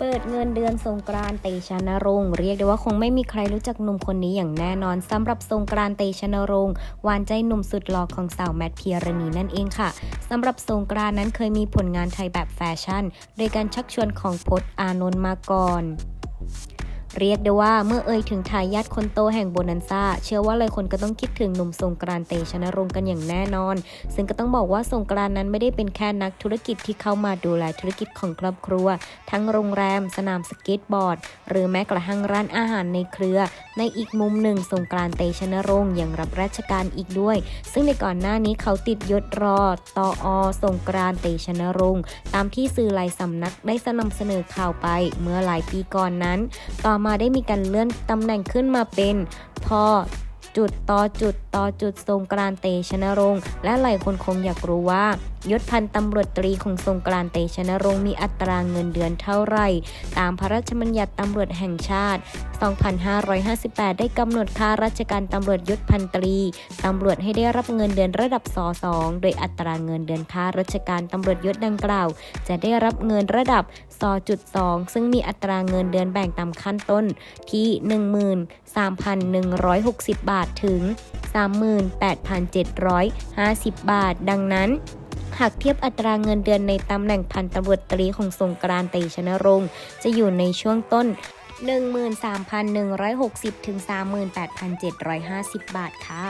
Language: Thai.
เปิดเงินเดือนสงกรานเตชะนรงค์เรียกได้ว่าคงไม่มีใครรู้จักหนุ่มคนนี้อย่างแน่นอนสำหรับสงกรานเตชะนรงค์หวานใจหนุ่มสุดหล่อของสาวแมทเพียรณีนั่นเองค่ะสำหรับสงกรานนั้นเคยมีผลงานไทยแบบแฟชั่น โดยการชักชวนของพจน์อานนท์มาก่อน เรียกได้ว่าเมื่อเอ่ยถึงทายาทคนโตแห่งโบนันซ่าเชื่อว่าหลายคนก็ต้องคิดถึงหนุ่มสงกรานเตชะนรงค์กันอย่างแน่นอน ซึ่งก็ต้องบอกว่าสงกรานนั้นไม่ได้เป็นแค่นักธุรกิจที่เข้ามาดูแลธุรกิจของครอบครัว ทั้งโรงแรม สนามสเก็ตบอร์ด หรือแม้กระทั่งร้านอาหารในเครือ ในอีกมุมหนึ่งสงกรานเตชะนรงค์ยังรับราชการอีกด้วย ซึ่งในก่อนหน้านี้เขาติดยศรอตออสงกรานเตชะนรงค์ตามที่สื่อหลายสำนักได้นำเสนอข่าวไป เมื่อหลายปีก่อนนั้น ต่อมามาได้มีการเลื่อนตำแหน่งขึ้นมาเป็นพอ จุดต่อจุดต่อจุดสงกรานเตชะนรงค์และหลายคนคงอยากรู้ว่ายศพันตำรวจตรีของสงกรานเตชะนรงค์มีอัตราเงินเดือนเท่าไหร่ ตามพระราชบัญญัติตำรวจแห่งชาติ 2558 ได้กำหนดค่าราชการตำรวจยศพันตรีตำรวจให้ได้รับเงินเดือนระดับสสองโดยอัตราเงินเดือนค่าราชการตำรวจยศดังกล่าว จะได้รับเงินระดับสจุด2ซึ่งมีอัตราเงินเดือนแบ่งตามขั้นต้นที่ 13,160 บาทถึง 38,750 บาท ดังนั้น หากเทียบอัตราเงินเดือนในตำแหน่งพันตำรวจตรีของสงกรานต์เตชนรงค์จะอยู่ในช่วงต้น 13,160 ถึง 38,750 บาทค่ะ